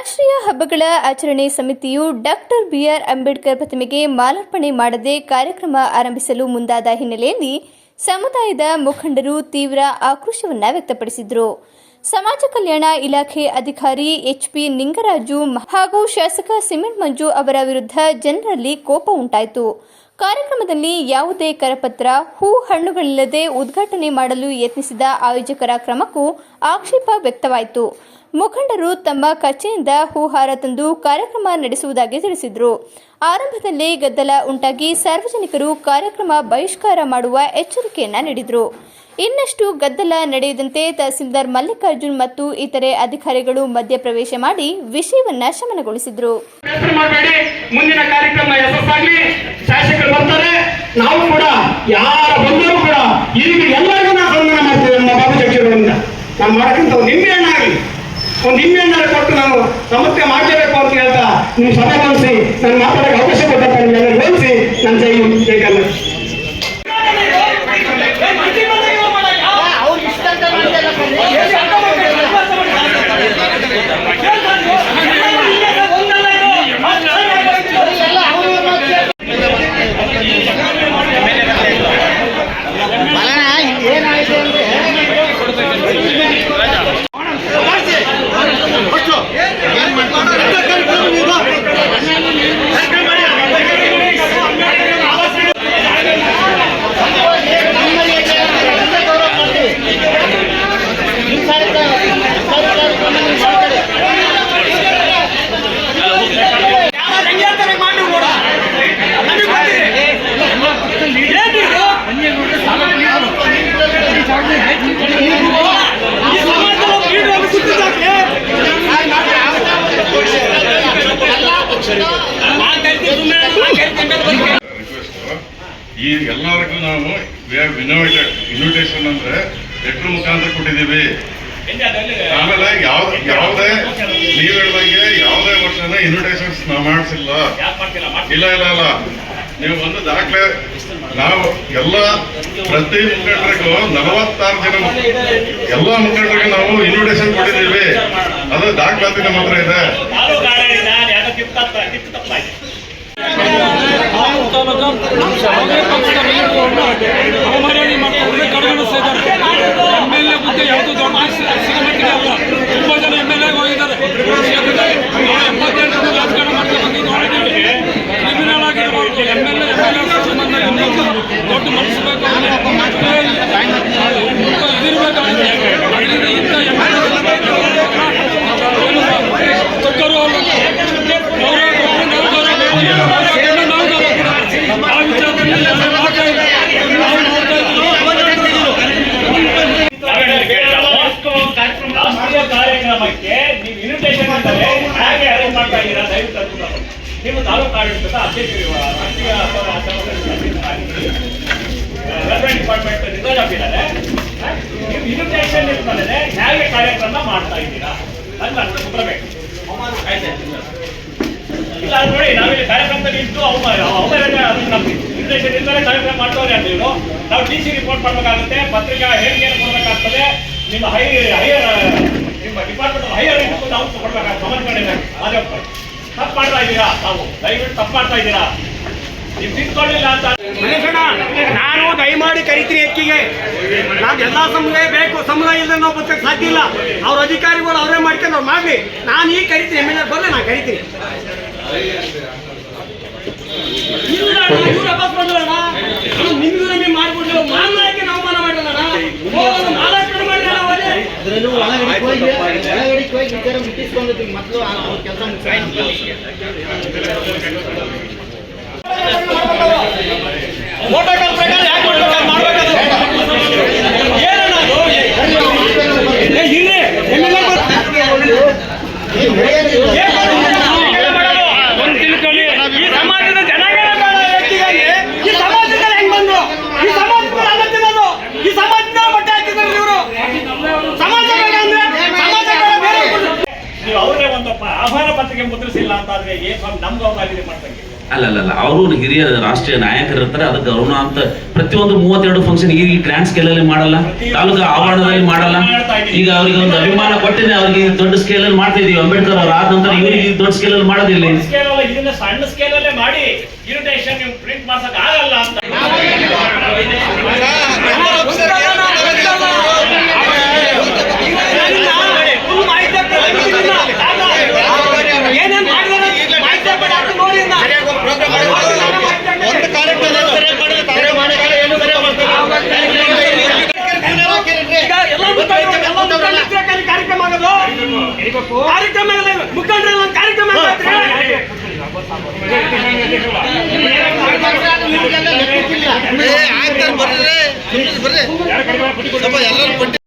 ರಾಷ್ಟ್ರೀಯ ಹಬ್ಬಗಳ ಆಚರಣೆ ಸಮಿತಿಯು ಡಾಕ್ಟರ್ ಬಿಆರ್ ಅಂಬೇಡ್ಕರ್ ಪ್ರತಿಮೆಗೆ ಮಾಲಾರ್ಪಣೆ ಮಾಡದೆ ಕಾರ್ಯಕ್ರಮ ಆರಂಭಿಸಲು ಮುಂದಾದ ಹಿನ್ನೆಲೆಯಲ್ಲಿ ಸಮುದಾಯದ ಮುಖಂಡರು ತೀವ್ರ ಆಕ್ರೋಶವನ್ನು ವ್ಯಕ್ತಪಡಿಸಿದರು. ಸಮಾಜ ಕಲ್ಯಾಣ ಇಲಾಖೆ ಅಧಿಕಾರಿ ಎಚ್ಪಿ ನಿಂಗರಾಜು ಹಾಗೂ ಶಾಸಕ ಸಿಮೆಂಟ್ ಮಂಜು ಅವರ ವಿರುದ್ಧ ಜನರಲ್ಲಿ ಕೋಪ ಉಂಟಾಯಿತು. ಕಾರ್ಯಕ್ರಮದಲ್ಲಿ ಯಾವುದೇ ಕರಪತ್ರ, ಹೂ ಹಣ್ಣುಗಳಿಲ್ಲದೆ ಉದ್ಘಾಟನೆ ಮಾಡಲು ಯತ್ನಿಸಿದ ಆಯೋಜಕರ ಕ್ರಮಕ್ಕೂ ಆಕ್ಷೇಪ ವ್ಯಕ್ತವಾಯಿತು. ಮುಖಂಡರು ತಮ್ಮ ಕಚ್ಚೆಯಿಂದ ಹೂಹಾರ ತಂದು ಕಾರ್ಯಕ್ರಮ ನಡೆಸುವುದಾಗಿ ತಿಳಿಸಿದರು. ಆರಂಭದಲ್ಲಿ ಗದ್ದಲ ಉಂಟಾಗಿ ಸಾರ್ವಜನಿಕರು ಕಾರ್ಯಕ್ರಮ ಬಹಿಷ್ಕಾರ ಮಾಡುವ ಎಚ್ಚರಿಕೆಯನ್ನ ನೀಡಿದರು. ಇನ್ನಷ್ಟು ಗದ್ದಲ ನಡೆಯದಂತೆ ತಹಸೀಲ್ದಾರ್ ಮಲ್ಲಿಕಾರ್ಜುನ್ ಮತ್ತು ಇತರೆ ಅಧಿಕಾರಿಗಳು ಮಧ್ಯಪ್ರವೇಶ ಮಾಡಿ ವಿಷಯವನ್ನ ಶಮನಗೊಳಿಸಿದರು. ನಾವು ಒಂದು ಹಣ್ಣಾಗ ಕೊಟ್ಟು ನಾನು ನಮಸ್ತೆ ಮಾಡಲೇಬೇಕು ಅಂತ ಹೇಳ್ತಾ, ನೀವು ಸಭೆ ಕಳಿಸಿ ನಾನು ಮಾತಾಡೋಕೆ ಅವಕಾಶ ಕೊಟ್ಟಂತ ನಿಮ್ಮೆಲ್ಲರೂ ಬಂದಿಸಿ ನನ್ನ ಜೈ ಬೇಕಲ್ಲ ಎಲ್ಲರಿಗೂ ನಾವು ಇನ್ವೈಟೆಡ್ ಇನ್ವಿಟೇಷನ್ ಅಂದ್ರೆ ಲೆಟ್ರ್ ಮುಖಾಂತರ ಕೊಟ್ಟಿದ್ದೀವಿ. ಆಮೇಲೆ ಯಾವ ಯಾವುದೇ ನೀವ್ ಹೇಳ್ದಂಗೆ ಯಾವುದೇ ವರ್ಷನ ಇನ್ವಿಟೇಷನ್ಸ್ ನಾವು ಮಾಡಿಸಿಲ್ಲ. ಇಲ್ಲ ಇಲ್ಲ ಇಲ್ಲ. ನೀವು ಒಂದು ದಾಖಲೆ ನಾವು ಎಲ್ಲ ಪ್ರತಿ ಮುಖಂಡರಿಗೂ ನಲವತ್ತಾರು ಜನ ಎಲ್ಲ ಮುಖಂಡರಿಗೂ ನಾವು ಇನ್ವಿಟೇಷನ್ ಕೊಟ್ಟಿದ್ದೀವಿ. ಅದು ದಾಖಲಾತಿ ನಮ್ಮ ಹತ್ರ ಇದೆ ಅವಮರ್ಯಾದೆ ಮಾಡ್ಕೊಂಡು ಕಡೆಗಣಿಸ್ತಾ ಇದ್ದಾರೆ. ಎಂ ಯಾವುದು ದೊಡ್ಡ ಸಿಗಮಟ್ಟಿಗೆ ಅಲ್ಲ ತುಂಬಾ ಜನ ಎಂ ಎಲ್ ಎ ಹೋಗಿದ್ದಾರೆ ಕ್ಷೇತ್ರದಲ್ಲಿ ನಾವು ಎಂಬತ್ತೆಂಟು ಜನ ರಾಜಕಾರಣ ಮಾಡ್ತಾ ಬಂದು ನೋಡಿದ್ದೀವಿ criminal ಆಗಿರಬಾರ್ದು M L A M L A ಸಂಬಂಧ ಇನ್ನೊಂದು ದೊಡ್ಡ ಮನಸ್ಸು ಬೇಕು ಇದಿರ್ಬೇಕಾಗುತ್ತೆ ಅದರಿಂದ ಇಂಥ ಎಂ ಎಲ್ ಚಕ್ಕರು ಅಲ್ಲ ಗೌರವ ಕೊಟ್ಟು ನಾವು ಗೌರವ ಕೊಟ್ಟು ನಾವು ಗೌರವ ಕೊಡೋಣ. ಆ ವಿಚಾರದಲ್ಲಿ ಎಲ್ಲ ಮಾಡ್ತಾ ಇದ್ದೀವಿ. ನಾವು ನೋಡ್ತಾ ರಾಷ್ಟ್ರೀಯ ಕಾರ್ಯಕ್ರಮಕ್ಕೆ ನೀವು ಇನ್ವಿಟೇಷನ್ ಹೇಗೆ ಅರೇಂಜ್ ಮಾಡ್ತಾ ಇದ್ದೀರಾ, ದಯವಿಟ್ಟು ಅದು ನೋಡಿ. ನೀವು ತಾಲೂಕು ಆಡಳಿತದ ಅಧ್ಯಕ್ಷರು ರಾಷ್ಟ್ರೀಯ ಡೆವಲಪ್ಮೆಂಟ್ ಡಿಪಾರ್ಟ್ಮೆಂಟ್ ರಿಸರ್ವ್ ಆಗಿದ್ದಾರೆ ನೀವು ಇನ್ವಿಟೇಷನ್ ಇರ್ತದೆ ಹೇಗೆ ಕಾರ್ಯಕ್ರಮ ಮಾಡ್ತಾ ಇದ್ದೀರಾ? ನನ್ನ ಅರ್ಥ ಬರಬೇಕು ಇಲ್ಲ ನೋಡಿ ನಾವಿಲ್ಲಿ ಕಾರ್ಯಕ್ರಮದಲ್ಲಿ ಇದ್ದು ಅವಮಾನ ಇನ್ವಿಟೇಷನ್ ಇಲ್ಲದೆ ಕಾರ್ಯಕ್ರಮ ಮಾಡ್ತವ್ರೆ ಅಂತ ನೀವು ನಾವು ಡಿ ಸಿ ರಿಪೋರ್ಟ್ ಮಾಡಬೇಕಾಗುತ್ತೆ, ಪತ್ರಿಕಾ ಹೇಳಿಕೆಯನ್ನು ಕೊಡಬೇಕಾಗ್ತದೆ ನಿಮ್ಮ ಹೈ ಹೈಯರ್ ನಿಮ್ಮ ಡಿಪಾರ್ಟ್ಮೆಂಟ್ ಹೈಯರ್ ನಾವು ಗಮನ ಸಮರ್ಪಣೆ ರಾಜಪ್ಪ ತಪ್ಪು ಮಾಡ್ತಾ ಇದ್ದೀರಾ? ನಾವು ದಯವಿಟ್ಟು ತಪ್ಪು ಮಾಡ್ತಾ ಇದ್ದೀರಾ? ನೀವು ತಿಳ್ಕೊಳ್ಳಿಲ್ಲ ಅಂತ ಮನುಷ್ಯನ ನಾನು ದಯಮಾಡಿ ಕರಿತೀನಿ ಹೆಚ್ಚಿಗೆ. ನಾವು ಎಲ್ಲ ಸಮುದಾಯ ಬೇಕು ಸಮುದಾಯ ಇಲ್ಲದೆ ನಾವು ಬದುಕಕ್ಕೆ ಸಾಧ್ಯ ಇಲ್ಲ. ಅವ್ರ ಅಧಿಕಾರಿಗಳು ಅವರೇ ಮಾಡ್ಕೊಂಡು ಅವ್ರು ಮಾಡಲಿ. ನಾನು ಈಗ ಕರಿತೀನಿ ಎಂ ಎಲ್ ಎ ಬರಲಿ ನಾನು ಕರಿತೀನಿ. ಇಲ್ಲ ಇವ್ರು ಬಂದ್ರಣ್ಣ. ಇದು ನಿಮ್ಗೂ ನಮಗೆ ಮಾಡ್ಬಿಡ್ಲಿಲ್ಲ ಮಾನವಕ್ಕೆ ನಾವು ಮಾನ ಮಾಡಿರಲ್ಲ ಮಾಲಾರ್ಪಣೆ ಮಾಡಿಲ್ಲ ನಾವು ಅದೇ. ಅದರಲ್ಲೂ ಒಳಗಡೆ ಹೋಗಿ ಒಳಗಡೆ ಹೋಗಿ ಈ ಥರ ಮುಟ್ಟಿಸ್ಕೊಂಡಿದ್ದೀವಿ ಮೊದಲು ಅವ್ರ ಕೆಲಸ ಪ್ರೋಟೋಕಾಲ್ ಪ್ರಕಾರ ಯಾಕೆ ಮಾಡ್ಬೇಕು ಅದು ಮಾಡ್ಬೇಕದು ಏನಣ್ಣ ಅದು ಏ, ಇರ್ರಿ ಎಂ ಎಲ್ ಒಂದು ತಿಳ್ಕೊಳ್ಳಿ ಈ ಸಮಾಜದ ಜನಗಳೇ ಬೇಡ ವ್ಯಕ್ತಿಗಾಗಿ ಈ ಸಮಾಜದಲ್ಲಿ ಹೆಂಗ್ ಬಂದ್ರು ಈ ಸಮಾಜದಲ್ಲಿ ಅಲ್ಲ ತಿನ್ನೋದು ಈ ಸಮಾಜದ ಬಟ್ಟೆ ಹಾಕಿದ್ರು ಇವರು ಸಮಾಜ ಬೇಡ ಅಂದ್ರೆ ಸಮಾಜ ಬೇಡ ಬೇರೆ ಕೊಡು. ನೀವು ಅವರೇ ಒಂದು ಆಹ್ವಾನ ಪತ್ರಿಕೆ ಮುದ್ರಿಸಿಲ್ಲ ಅಂತ ಆದ್ರೆ ಏನು ನಮ್ಗೆ ಅವಮಾನ ಮಾಡ್ತಂಗೆ ಅಲ್ಲಲ್ಲ ಅವರು ಹಿರಿಯ ರಾಷ್ಟ್ರೀಯ ನಾಯಕರು ಇರ್ತಾರೆ ಅದಕ್ಕೆ ಅರುಣ ಅಂತ ಪ್ರತಿಯೊಂದು ಮೂವತ್ತೆರಡು ಫಂಕ್ಷನ್ ಈ ಗ್ರ್ಯಾಂಡ್ ಸ್ಕೇಲಲ್ಲಿ ಮಾಡಲ್ಲ ತಾಲೂಕು ಆವರಣದಲ್ಲಿ ಮಾಡಲ್ಲ. ಈಗ ಅವ್ರಿಗೆ ಒಂದು ಅಭಿಮಾನ ಕೊಟ್ಟಿದೆ ಅವ್ರಿಗೆ ದೊಡ್ಡ ಸ್ಕೇಲಲ್ಲಿ ಮಾಡ್ತಾ ಇದೀವಿ. ಅಂಬೇಡ್ಕರ್ ಅವ್ರು ಆದ ನಂತರ ಇವರಿಗೆ ದೊಡ್ಡ ಸ್ಕೇಲಲ್ಲಿ ಮಾಡೋದಿಲ್ಲ. ಸ್ಕೇಲಲ್ಲೇ ಮಾಡಿ ಇರಿಟೇಷನ್ ಪ್ರಿಂಟ್ ಆಗಲ್ಲ ಅಂತ. ಆಯ್ತಾರೆ ಬರ್ರಿ ಬರ್ರಿ ಎಲ್ಲರೂ